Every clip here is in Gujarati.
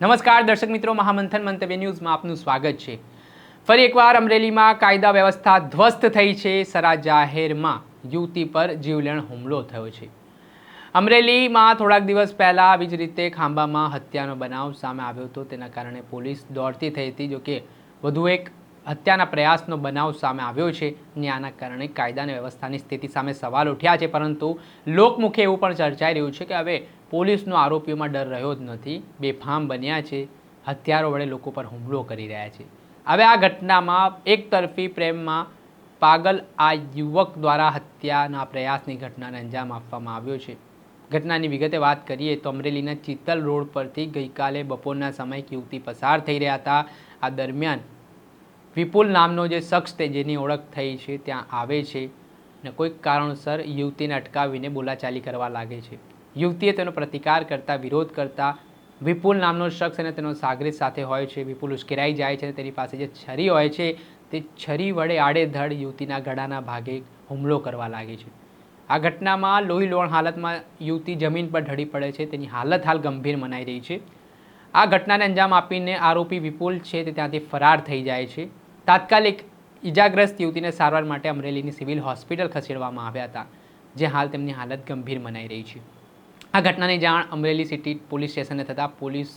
નમસ્કાર, દર્શક મિત્રો. મહામંથન મંતવ્ય ન્યૂઝમાં આપનું સ્વાગત છે. ફરી એકવાર અમરેલીમાં કાયદા વ્યવસ્થા ધ્વસ્ત થઈ છે સરા જાહેરમાં. યુવતી પર જીવલેણ હુમલો થયો છે. અમરેલીમાં થોડાક દિવસ પહેલાં આવી જ રીતે ખાંભામાં હત્યાનો બનાવ સામે આવ્યો હતો. તેના કારણે પોલીસ દોડતી થઈ હતી, જોકે વધુ એક હત્યાના પ્રયાસનો બનાવ સામે આવ્યો છે. અને આના કારણે કાયદા વ્યવસ્થાની સ્થિતિ સામે સવાલ ઉઠ્યા છે, પરંતુ લોકમુખે એવું પણ ચર્ચાઈ રહ્યું છે કે હવે પોલીસનો આરોપીઓમાં ડર રહ્યો જ નથી. બેફામ બન્યા છે. હથિયારો વડે લોકો પર હુમલો કરી રહ્યા છે. હવે આ ઘટનામાં એક તરફી પ્રેમમાં પાગલ આ યુવક દ્વારા હત્યાના પ્રયાસની ઘટનાને અંજામ આપવામાં આવ્યો છે. ઘટનાની વિગતે વાત કરીએ તો અમરેલીના ચિત્તલ રોડ પરથી ગઈકાલે બપોરના સમયે યુવતી પસાર થઈ રહ્યા હતા. આ દરમિયાન વિપુલ નામનો જે શખ્સ તે જેની ઓળખ થઈ છે, ત્યાં આવે છે ને કોઈક કારણસર યુવતીને અટકાવીને બોલાચાલી કરવા લાગે છે. યુવતીએ તેનો પ્રતિકાર કરતા, વિરોધ કરતા વિપુલ નામનો શખ્સ અને તેનો સાગરીત સાથે હોય છે. વિપુલ ઉશ્કેરાઈ જાય છે અને તેની પાસે જે છરી હોય છે, તે છરી વડે આડેધડ યુવતીના ગળાના ભાગે હુમલો કરવા લાગે છે. આ ઘટનામાં લોહી લોણ હાલતમાં યુવતી જમીન પર ઢળી પડે છે. તેની હાલત હાલ ગંભીર મનાઈ રહી છે. આ ઘટનાને અંજામ આપીને આરોપી વિપુલ છે તે ત્યાંથી ફરાર થઈ જાય છે. તાત્કાલિક ઇજાગ્રસ્ત યુવતીને સારવાર માટે અમરેલીની સિવિલ હોસ્પિટલ ખસેડવામાં આવ્યા હતા, જે હાલ તેમની હાલત ગંભીર મનાઈ રહી છે. આ ઘટનાની જાણ અમરેલી સિટી પોલીસ સ્ટેશને થતાં પોલીસ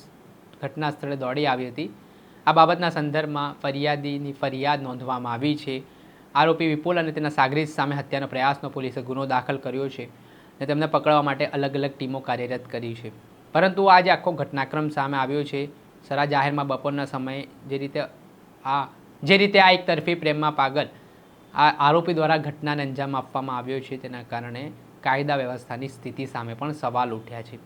ઘટના સ્થળે દોડી આવી હતી. આ બાબતના સંદર્ભમાં ફરિયાદીની ફરિયાદ નોંધવામાં આવી છે. આરોપી વિપુલ અને તેના સાગરીત સામે હત્યાનો પ્રયાસનો પોલીસે ગુનો દાખલ કર્યો છે અને તેમને પકડવા માટે અલગ અલગ ટીમો કાર્યરત કરી છે. પરંતુ આજે આખો ઘટનાક્રમ સામે આવ્યો છે. સરા જાહેરમાં બપોરના સમયે જે રીતે આ જે રીતે આ એક તરફી પ્રેમમાં પાગલ આ આરોપી દ્વારા ઘટનાને અંજામ આપવામાં આવ્યો છે તેના કારણે કાયદા વ્યવસ્થાની સ્થિતિ સામે પણ સવાલ ઉઠ્યા છે.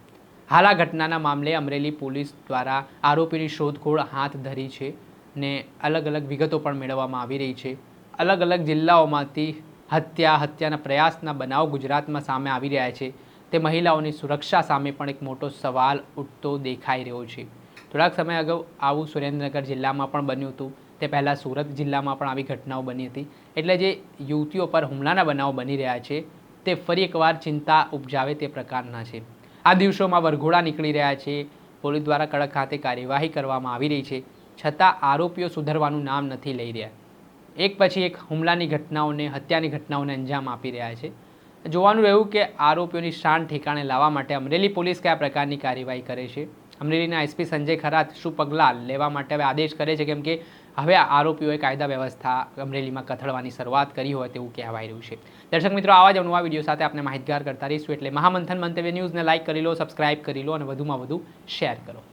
હાલ આ ઘટનાના મામલે અમરેલી પોલીસ દ્વારા આરોપીની શોધખોળ હાથ ધરી છે ને અલગ અલગ વિગતો પણ મેળવવામાં આવી રહી છે. અલગ અલગ જિલ્લાઓમાંથી હત્યા, હત્યાના પ્રયાસના બનાવ ગુજરાતમાં સામે આવી રહ્યા છે. તે મહિલાઓની સુરક્ષા સામે પણ એક મોટો સવાલ ઉઠતો દેખાઈ રહ્યો છે. થોડાક સમય અગાઉ આવું સુરેન્દ્રનગર જિલ્લામાં પણ બન્યું હતું. તે પહેલાં સુરત જિલ્લામાં પણ આવી ઘટનાઓ બની હતી. એટલે જે યુવતીઓ પર હુમલાના બનાવો બની રહ્યા છે, તે ફરી એકવાર ચિંતા ઉપજાવે તે પ્રકારના છે. આ દિવસોમાં વરઘોડા નીકળી રહ્યા છે. પોલીસ દ્વારા કડક ખાતે કાર્યવાહી કરવામાં આવી રહી છે. છતાં આરોપીઓ સુધરવાનું નામ નથી લઈ રહ્યા. એક પછી એક હુમલાની ઘટનાઓને, હત્યાની ઘટનાઓને અંજામ આપી રહ્યા છે. જોવાનું રહ્યું કે આરોપીઓની શાન ઠેકાણે લાવવા માટે અમરેલી પોલીસ કયા પ્રકારની કાર્યવાહી કરે છે. અમરેલીના એસપી સંજય ખરાત શું પગલાં લેવા માટે હવે આદેશ કરે છે? કેમ કે હવે આરોપીઓએ કાયદા વ્યવસ્થા અમરેલીમાં કથળવાની શરૂઆત કરી હોય તેવું કહેવાય રહ્યું છે. દર્શક મિત્રો, આવા જ નવા વીડિયો સાથે આપણે માહિતગાર કરતા રહીશું એટલે મહામંથન મંતવ્ય ન્યૂઝને લાઇક કરી લો, સબસ્ક્રાઇબ કરી લો અને વધુમાં વધુ શેર કરો.